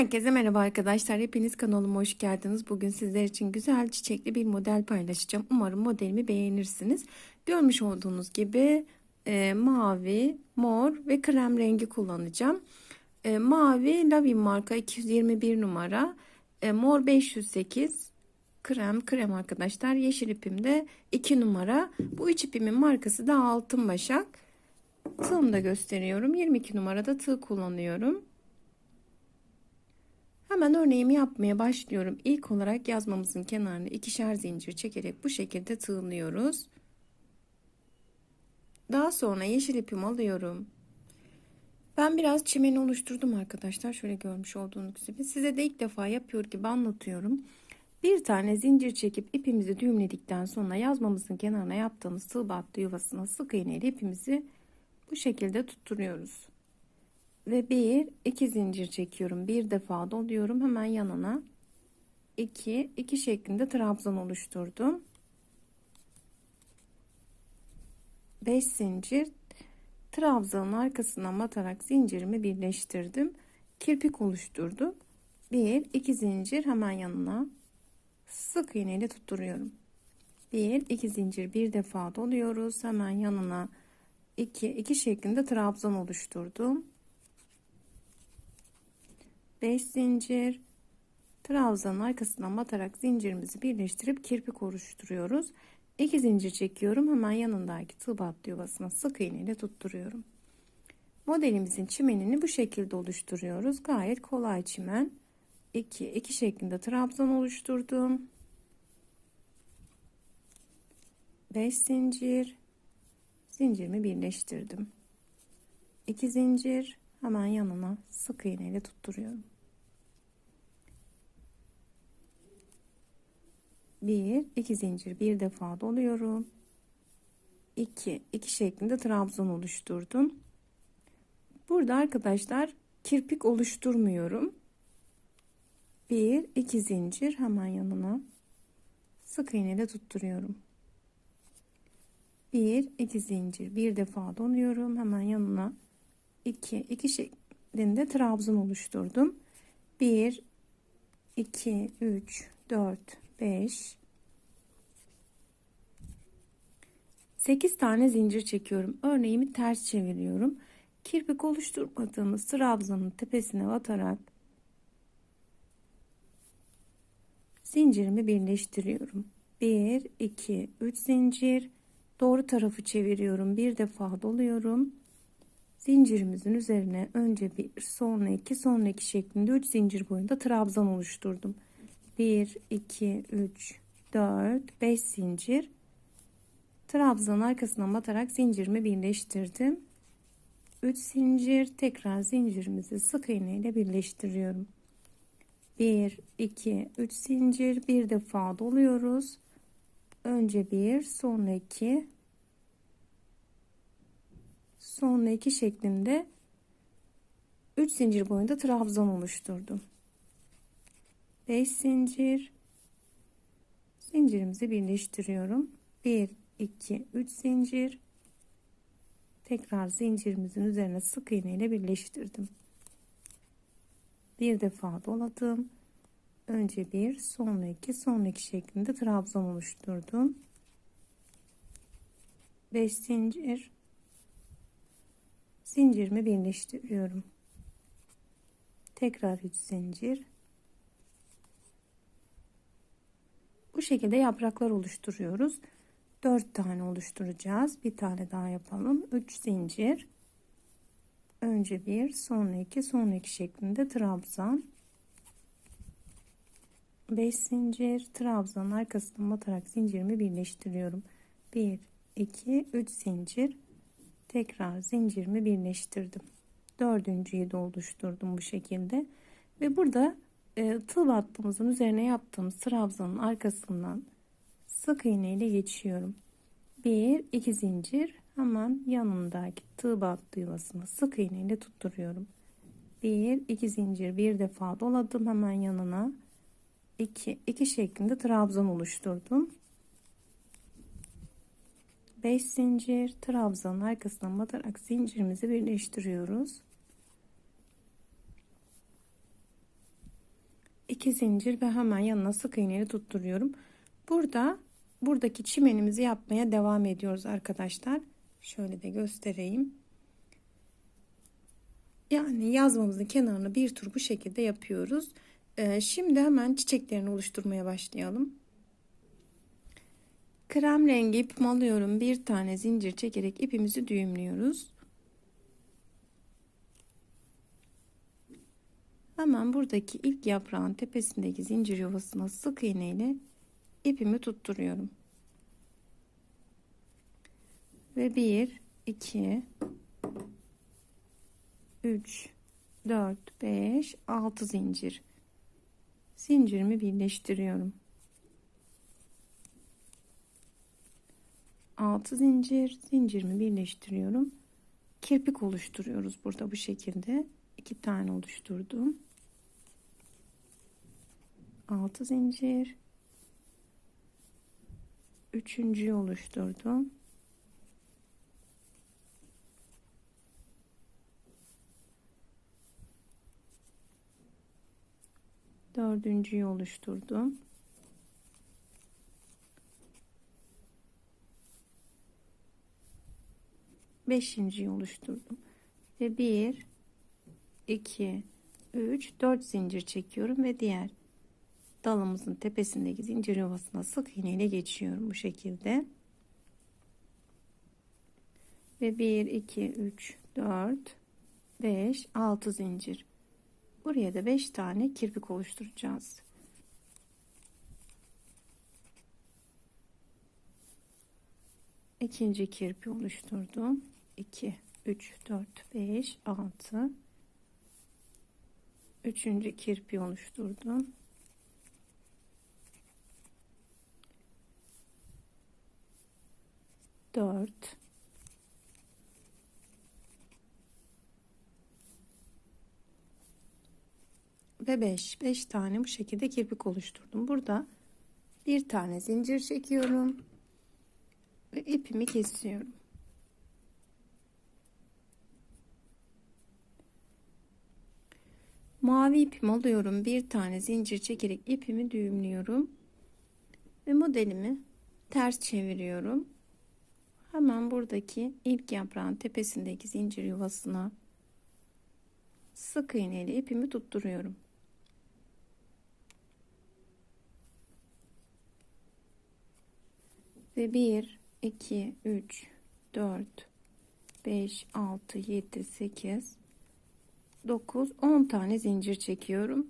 Herkese merhaba arkadaşlar. Hepiniz kanalıma hoş geldiniz. Bugün sizler için güzel çiçekli bir model paylaşacağım. Umarım modelimi beğenirsiniz. Görmüş olduğunuz gibi e, mavi, mor ve krem rengi kullanacağım. E, mavi Lavin marka 221 numara. E, mor 508. Krem krem arkadaşlar. Yeşil ipim de 2 numara. Bu üç ipimin markası da Altın Başak. Tığımı da gösteriyorum. 22 numarada tığ kullanıyorum. Hemen örneğimi yapmaya başlıyorum. İlk olarak yazmamızın kenarını ikişer zincir çekerek bu şekilde tığlıyoruz. Daha sonra yeşil ipimi alıyorum. Ben biraz çimeni oluşturdum arkadaşlar. Şöyle görmüş olduğunuz gibi. Size de ilk defa yapıyor gibi anlatıyorum. Bir tane zincir çekip ipimizi düğümledikten sonra yazmamızın kenarına yaptığımız tığ battı yuvasına sık iğne ile ipimizi bu şekilde tutturuyoruz ve bir iki zincir çekiyorum. Bir defa doluyorum. Hemen yanına 2 2 şeklinde trabzan oluşturdum. 5 zincir trabzanın arkasına batarak zincirimi birleştirdim. Kirpik oluşturdum. 1 2 zincir hemen yanına sık iğne ile tutturuyorum. 1 2 zincir bir defa doluyoruz. Hemen yanına 2 2 şeklinde trabzan oluşturdum 5 zincir. Trabzanın arkasından batarak zincirimizi birleştirip kirpik oluşturuyoruz 2 zincir çekiyorum hemen yanındaki tığ battı yuvasına sık iğne ile tutturuyorum. Modelimizin çimenini bu şekilde oluşturuyoruz. Gayet kolay çimen. 2 2 şeklinde trabzan oluşturdum. 5 zincir. Zincirimi birleştirdim. 2 zincir hemen yanına sık iğne ile tutturuyorum. Bir, iki zincir bir defa doluyorum. 2 2 şeklinde trabzan oluşturdum. Burada arkadaşlar kirpik oluşturmuyorum. Bir, iki zincir hemen yanına sık iğne ile tutturuyorum. Bir, iki zincir bir defa doluyorum hemen yanına 2 2 şeklinde trabzan oluşturdum. 1 2 3 4 5 8 tane zincir çekiyorum. Örneğimi ters çeviriyorum. Kirpik oluşturmadığımız trabzanın tepesine batarak zincirimi birleştiriyorum. 1 2 3 zincir doğru tarafı çeviriyorum. Bir defa doluyorum zincirimizin üzerine önce bir sonra iki sonra iki şeklinde 3 zincir boyunda trabzan oluşturdum. 1 2 3 4 5 zincir. Trabzanın arkasına batarak zincirimi birleştirdim. 3 zincir tekrar zincirimizi sık iğne ile birleştiriyorum. 1 2 3 zincir bir defa doluyoruz. Önce bir sonra iki sonra iki şeklinde 3 zincir boyunda trabzan oluşturdum. 5 zincir. Zincirimizi birleştiriyorum. 1 2 3 zincir. Tekrar zincirimizin üzerine sık iğne ile birleştirdim. Bir defa doladım. Önce bir sonra iki sonra iki şeklinde trabzan oluşturdum. 5 zincir zincirimi birleştiriyorum. Tekrar 3 zincir. Bu şekilde yapraklar oluşturuyoruz. 4 tane oluşturacağız. Bir tane daha yapalım. 3 zincir. Önce bir, sonra iki, sonra iki şeklinde trabzan. 5 zincir trabzanın arkasından batarak zincirimi birleştiriyorum. 1 2 3 zincir tekrar zincirimi birleştirdim. Dördüncüyü de oluşturdum bu şekilde. Ve burada e, tığ battığımızın üzerine yaptığımız trabzanın arkasından sık iğne ile geçiyorum. Bir, iki zincir hemen yanındaki tığ battı yuvasını sık iğne ile tutturuyorum. Bir, iki zincir bir defa doladım hemen yanına. 2 2 şeklinde trabzan oluşturdum. 5 zincir trabzanın arkasından batarak zincirimizi birleştiriyoruz. 2 zincir ve hemen yanına sık iğneyle tutturuyorum. Burada buradaki çimenimizi yapmaya devam ediyoruz arkadaşlar. Şöyle de göstereyim. Yani yazmamızın kenarını bir tur bu şekilde yapıyoruz. Ee, şimdi hemen çiçeklerini oluşturmaya başlayalım. Krem rengi ipimi alıyorum. Bir tane zincir çekerek ipimizi düğümlüyoruz. Hemen buradaki ilk yaprağın tepesindeki zincir yuvasına sık iğne ile ipimi tutturuyorum. Ve 1 2 3 4 5 6 zincir zincirimi birleştiriyorum. 6 zincir zincirimi birleştiriyorum. Kirpik oluşturuyoruz burada bu şekilde. 2 tane oluşturdum. 6 zincir. Üçüncüyü oluşturdum. Dördüncüyü oluşturdum. Beşinciyi oluşturdum. Ve bir, iki, üç, dört zincir çekiyorum ve diğer dalımızın tepesindeki zincir yuvasına sık iğne ile geçiyorum bu şekilde. Ve 1 2 3 4 5 6 zincir. Buraya da 5 tane kirpik oluşturacağız. İkinci kirpi oluşturdum. 2 3 4 5 6 Üçüncü kirpi oluşturdum. Dört. Ve beş. Beş tane bu şekilde kirpik oluşturdum. Burada bir tane zincir çekiyorum. Ve ipimi kesiyorum. Mavi ipimi alıyorum. Bir tane zincir çekerek ipimi düğümlüyorum. Ve modelimi ters çeviriyorum. Hemen buradaki ilk yaprağın tepesindeki zincir yuvasına sık iğne ile ipimi tutturuyorum. Ve 1 2 3 4 5 6 7 8 9 10 tane zincir çekiyorum.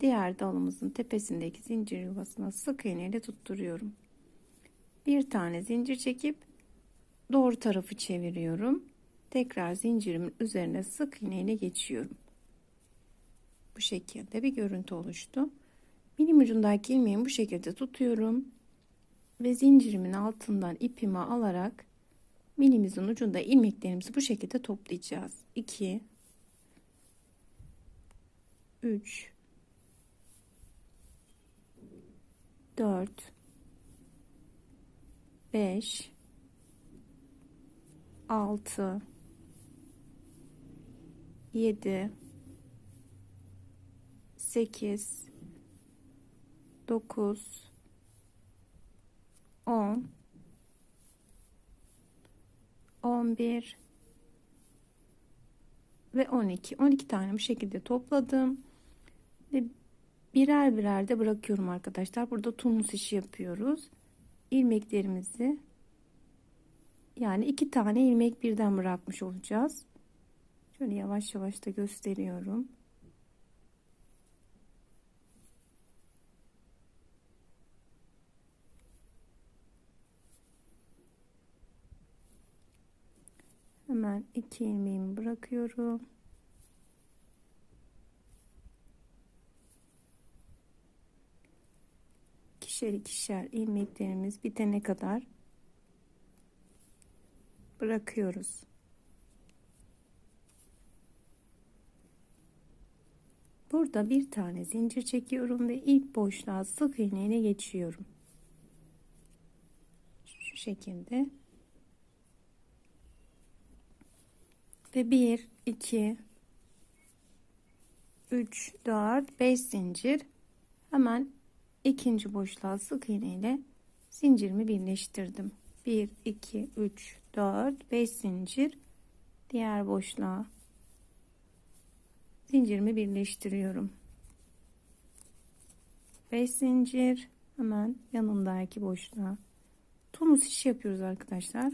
Diğer dalımızın tepesindeki zincir yuvasına sık iğne ile tutturuyorum. Bir tane zincir çekip doğru tarafı çeviriyorum. Tekrar zincirimin üzerine sık iğne ile geçiyorum. Bu şekilde bir görüntü oluştu. Milim ucundaki ilmeğimi bu şekilde tutuyorum. Ve zincirimin altından ipimi alarak milimizin ucunda ilmeklerimizi bu şekilde toplayacağız. 2 3 4 5 6 7 8 9 10 11 ve 12 12 tane bu şekilde topladım ve birer birer de bırakıyorum arkadaşlar. Burada tunus işi yapıyoruz. İlmeklerimizi yani iki tane ilmek birden bırakmış olacağız. Şöyle yavaş yavaş da gösteriyorum. Hemen iki ilmeğimi bırakıyorum ikişer ikişer ilmeklerimiz bitene kadar bırakıyoruz. Burada bir tane zincir çekiyorum ve ilk boşluğa sık iğneyle geçiyorum. Şu şekilde. Ve 1 2 3 4 5 zincir hemen ikinci boşluğa sık iğne ile zincirimi birleştirdim. 1 2 3 4 5 zincir. Diğer boşluğa zincirimi birleştiriyorum. 5 zincir. Hemen yanındaki boşluğa. Tonus iş yapıyoruz arkadaşlar.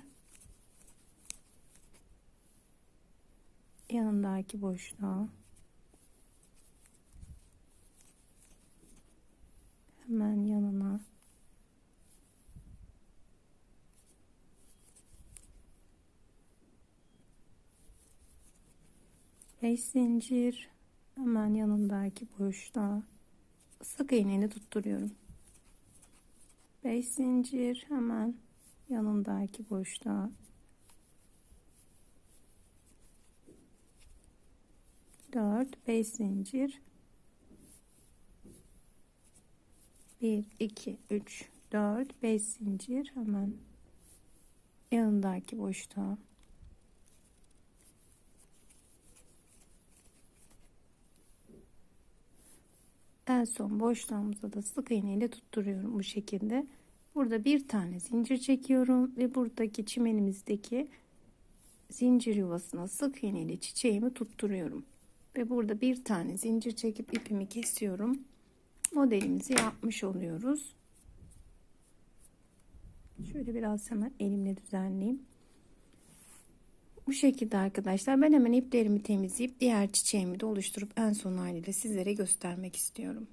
Yanındaki boşluğa 5 zincir. Hemen yanındaki boşluğa sık iğneyle tutturuyorum. 5 zincir. Hemen yanındaki boşluğa. 4 5 zincir. 1 2 3 4 5 zincir. Hemen yanındaki boşluğa. En son boşluğumuza da sık iğne ile tutturuyorum bu şekilde. Burada bir tane zincir çekiyorum ve buradaki çimenimizdeki zincir yuvasına sık iğne ile çiçeğimi tutturuyorum. Ve burada bir tane zincir çekip ipimi kesiyorum. Modelimizi yapmış oluyoruz. Şöyle biraz hemen elimle düzenleyeyim bu şekilde arkadaşlar ben hemen iplerimi temizleyip diğer çiçeğimi de oluşturup en son haliyle sizlere göstermek istiyorum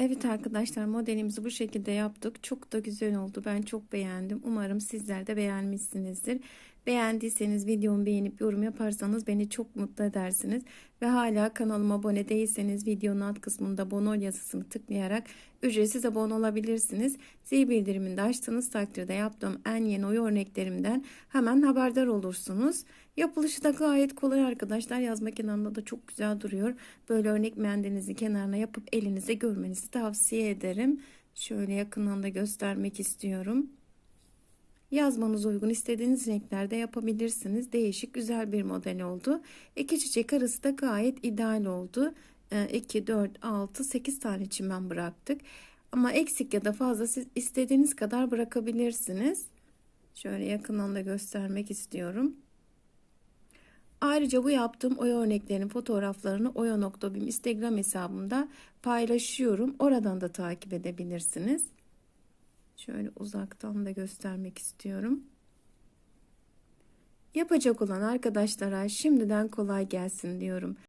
Evet arkadaşlar modelimizi bu şekilde yaptık. Çok da güzel oldu. Ben çok beğendim. Umarım sizler de beğenmişsinizdir. Beğendiyseniz videomu beğenip yorum yaparsanız beni çok mutlu edersiniz. Ve hala kanalıma abone değilseniz videonun alt kısmında abone yazısını tıklayarak ücretsiz abone olabilirsiniz. Zil bildirimini de açtığınız takdirde yaptığım en yeni oy örneklerimden hemen haberdar olursunuz. Yapılışı da gayet kolay arkadaşlar. Yazma kenarında da çok güzel duruyor. Böyle örnek mendilinizi kenarına yapıp elinize görmenizi tavsiye ederim. Şöyle yakından da göstermek istiyorum. Yazmanız uygun istediğiniz renklerde yapabilirsiniz. Değişik güzel bir model oldu. İki çiçek arası da gayet ideal oldu. 2, 4, 6, 8 tane çimen bıraktık. Ama eksik ya da fazla siz istediğiniz kadar bırakabilirsiniz. Şöyle yakından da göstermek istiyorum. Ayrıca bu yaptığım oya örneklerinin fotoğraflarını oya.bim Instagram hesabımda paylaşıyorum. Oradan da takip edebilirsiniz. Şöyle uzaktan da göstermek istiyorum. Yapacak olan arkadaşlara şimdiden kolay gelsin diyorum.